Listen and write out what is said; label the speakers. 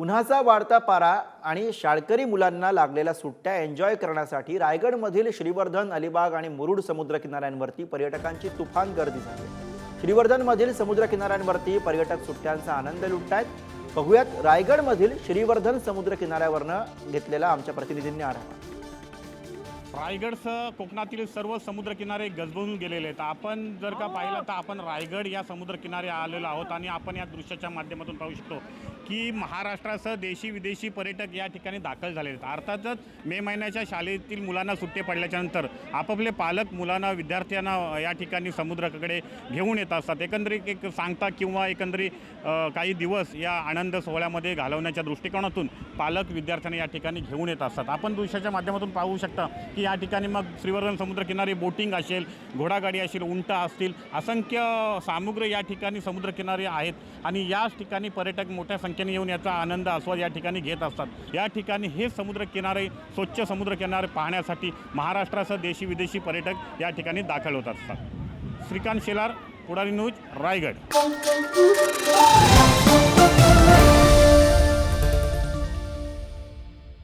Speaker 1: उन्हाचा वाढता पारा आणि शाळकरी मुलांना लागलेल्या सुट्ट्या एन्जॉय करण्यासाठी रायगडमधील श्रीवर्धन अलिबाग आणि मुरुड समुद्रकिनाऱ्यांवरती पर्यटकांची तुफान गर्दी झाली आहे. श्रीवर्धनमधील समुद्रकिनाऱ्यांवरती पर्यटक सुट्ट्यांचा आनंद लुटतायत बघूयात रायगडमधील श्रीवर्धन समुद्रकिनाऱ्यावरनं घेतलेला आमच्या प्रतिनिधींनी आढावा
Speaker 2: रायगडसह कोकणातील सर्व समुद्रकिनारे गजबजून गेलेले आहेत. आपण जर का पाहिलं तर आपण रायगड या समुद्रकिनारे आलेलो आहोत आणि आपण या दृश्याच्या माध्यमातून पाहू शकतो की महाराष्ट्रासह देशी विदेशी पर्यटक या ठिकाणी दाखल झालेले आहेत. अर्थातच मे महिन्याच्या शाळेतील मुलांना सुट्टे पडल्याच्यानंतर आपापले पालक मुलांना विद्यार्थ्यांना या ठिकाणी समुद्राकडे घेऊन येत असतात. एकंदरीत एक सांगता किंवा एकंदरीत काही दिवस या आनंद सोहळ्यामध्ये घालवण्याच्या दृष्टिकोनातून पालक विद्यार्थ्यांना या ठिकाणी घेऊन येत असतात. आपण दृश्याच्या माध्यमातून पाहू शकता की या ठिकाणी मग श्रीवर्धन समुद्रकिनारी बोटिंग असेल घोडागाडी असेल उंटा असतील असंख्य सामुग्र या ठिकाणी समुद्रकिनारे आहेत. आणि याच ठिकाणी पर्यटक मोठ्या संख्येने येऊन याचा आनंद आस्वाद या ठिकाणी घेत असतात. या ठिकाणी हे समुद्रकिनारे स्वच्छ समुद्रकिनारे पाहण्यासाठी महाराष्ट्रासह देशी विदेशी पर्यटक या ठिकाणी दाखल होत असतात. श्रीकांत शेलार पुढारी न्यूज रायगड.